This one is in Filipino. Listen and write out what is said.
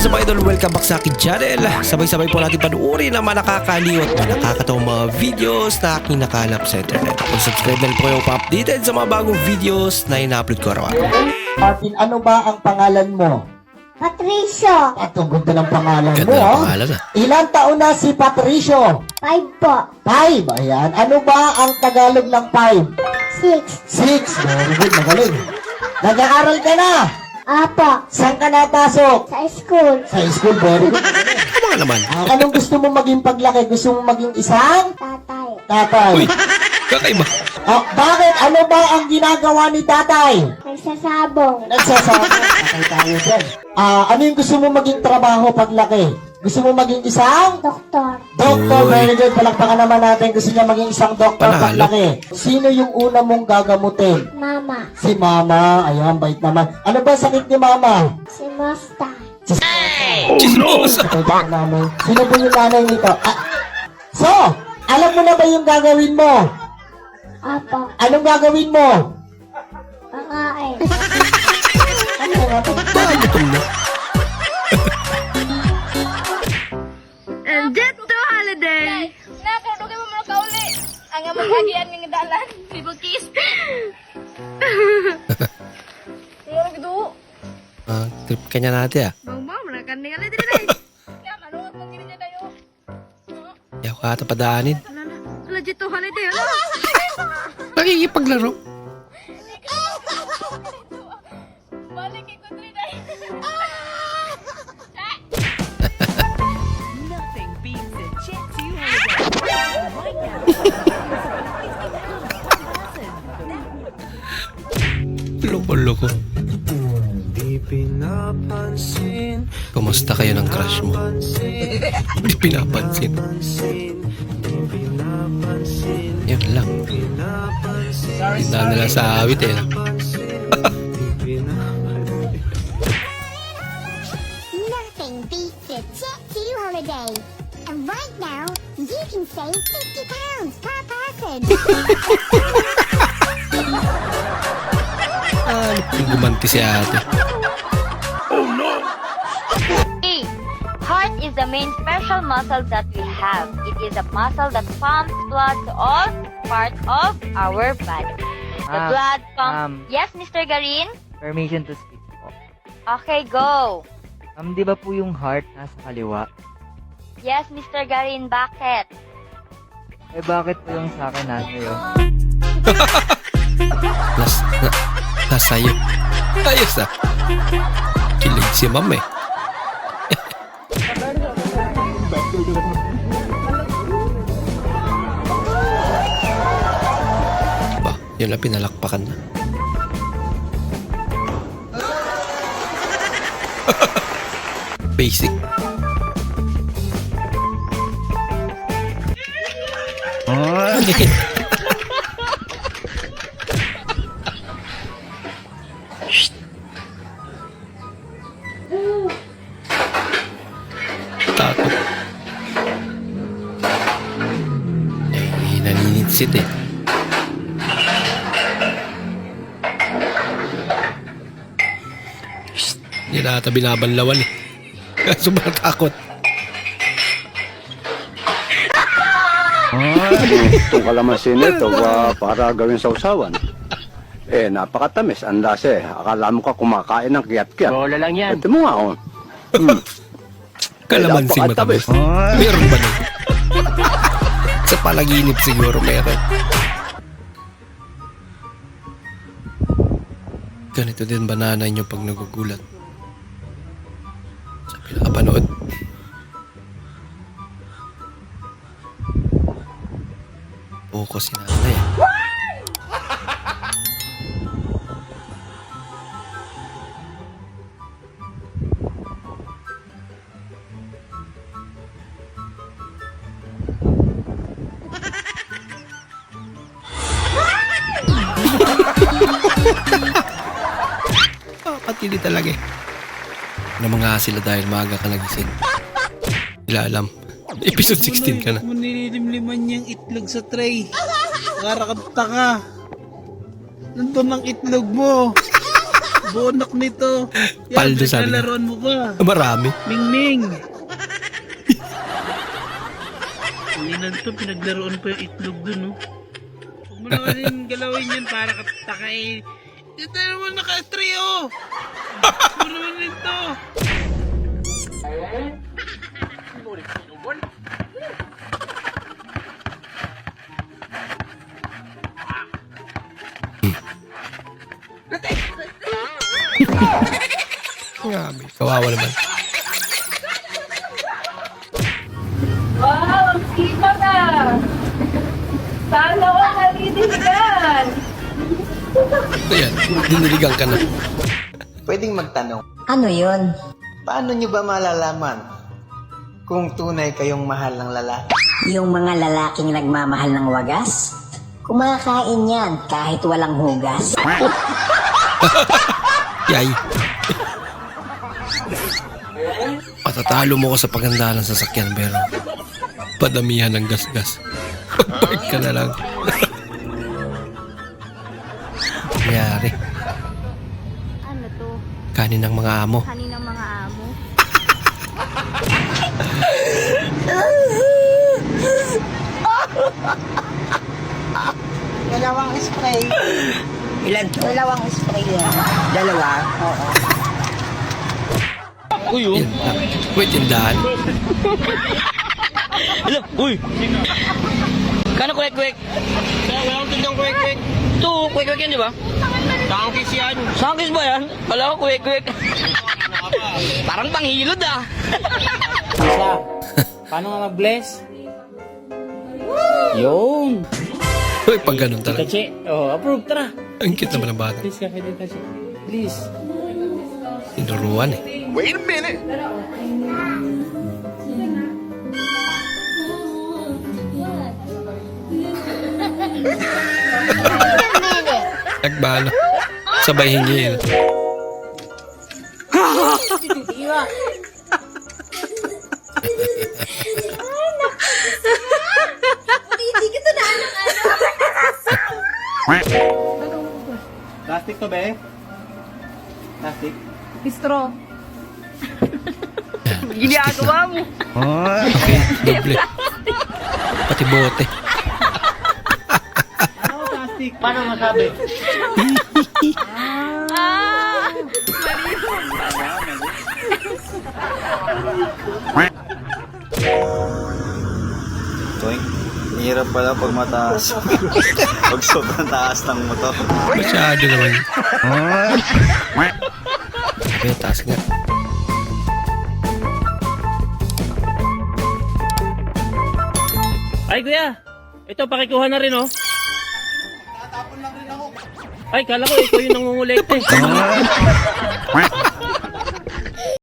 is up idol? Welcome back sa akin channel. Sabay-sabay po natin panuorin ang mga nakakaliw at mga nakakatawang mga videos na aking nakalap sa internet. Kung subscribe na po kayo pa-updated sa mga bagong videos na ina-upload ko araw-araw. Martin, ano ba ang pangalan mo? Patricio, At ang ganda ng pangalan Ganda mo, ng ah. pangalan ah. Ilan taon na si Patricio? five po, Five. Ayan. Ano ba ang Tagalog ng five? six, Six. Very good. Magaling. Nag-aaral ka na. Apo, Saan ka napasok? sa school, Sa school. Very good. Tama nga naman. Ah, Anong gusto mo maging paglaki? Gusto mo maging isang tatay, tatay? Uy, kakaiba. Ah, bakit? Ano ba ang ginagawa ni tatay? nagsasabong, Nagsasabi. Tatay tayo dyan. Ah, ano yung gusto mo maging trabaho paglaki? Gusto mo maging isang doktor, Doktor, Uy. very good. Palakpakan naman natin. Gusto niya maging isang doktor Panalo. Sino yung una mong gagamutin? mama, Si mama. Ayan, bait naman. Ano ba sakit ni mama? si Mosta, Chismosa. Ito yung nanay. Sino po yung nanay nito? Ah, so, alam mo na ba yung gagawin mo? apo, Anong gagawin mo? pakain, Ano nga Ang among kagian ng dalan. People kiss. Siguro gitu. Ah, trip ka niya natin ah. Bang bang, menakan nih kali tidak. Ya, manungot mo gini tayo. Ako kata padaanin. Ala ala, ala jet to holiday. Ala. Nakikipaglaro. Loko-loko. Kumusta kayo ng crush mo? Hindi pinapansin. Yun lang. Hindi na nila sa awit eh. Nothing beats a Jet 2 holiday. And right now, you can save 50 pounds per person. Yung gumanti si ate. E. Heart is the main special muscle that we have. It is a muscle that pumps blood to all parts of our body. The Ah, blood pumps. um, yes, Mr. Garin? Permission to speak po. Okay, go. Um, di ba po yung heart nasa kaliwa? Yes, Mr. Garin, bakit? Eh, bakit po yung sa akin nasa iyo? Nas, na, nasa iyo. Ayos ah. Kilig si ma'am eh. ba, yun lang pinalakpakan na. Basic. Takot. Naninitsit eh. Hindi na ata binabanlawan eh. Kaso ba takot? Itong kalamansi nito ah, para gawin sa usawan. Eh, napakatamis. Ang lasa eh. Akala mo ka kumakain ng kiyat-kiyat. Bola lang yan. Ito mo nga, oh. Hmm. Kalamansing napakatamis. matamis. Meron ba nun? Sa palaginip siguro meron. Ganito din ba nanay niyo pag nagugulat? Sa pinapanood. Buko si nanay. Kapatili talaga eh. Na mga sila dahil maaga ka nagising. Ila alam. Episode 16 ka na. Mo nililimliman niyang itlog sa tray. Para ka. Nandun ang itlog mo. Bonak nito. Paldo sabi niya. Mo ba? Marami. Mingming. Kanina to, pinaglaruan pa yung itlog dun, no? Mo na kasing galawin yan para katakay. Ito naman naka-stray, oh! Huwag mo naman nito. Grabe. Kawawa naman. Wow, ang kita na! Sana Ayan, diniligan ka na. Pwedeng magtanong, Ano yun? paano nyo ba malalaman kung tunay kayong mahal ng lalaki? Yung mga lalaking nagmamahal ng wagas? Kumakain yan kahit walang hugas. Yay. Patatalo mo ko sa paganda ng sasakyan pero padamihan ng gasgas. Park ka na lang. Kanin ng mga amo. Kaninang mga amo? Dalawang spray. Ilan? Dalawang spray yan. Dalawa? Oo. Yun lang. Wait, tindahan. Hello, uy! Kano kwek kwek? Wala akong tindang kwek kwek. Ito, kwek kwek yan, di ba? Sangkis yan. Sangkis ba yan? Wala ko kwek kwek. Parang panghilod ah. Paano nga mag-bless? Yun! Uy, pag ganun talaga. Kachi, oh, approve, tara. Ang cute naman ng bata. Please, kakay din, Kachi. Please. Tinuruan eh. Nagbala. Sabay hingi. Plastic to, be? Plastic? Ginagawa mo. Okay, doble. Pati bote. Ano plastic? Paano masabi? Toing, hirap pala pag mataas. pag sobrang taas ng motor. Masyado naman. Sabi, taas nga. Ay, kuya! Ito, pakikuha na rin, oh. Ay, kala ko ikaw yung nangungulekte.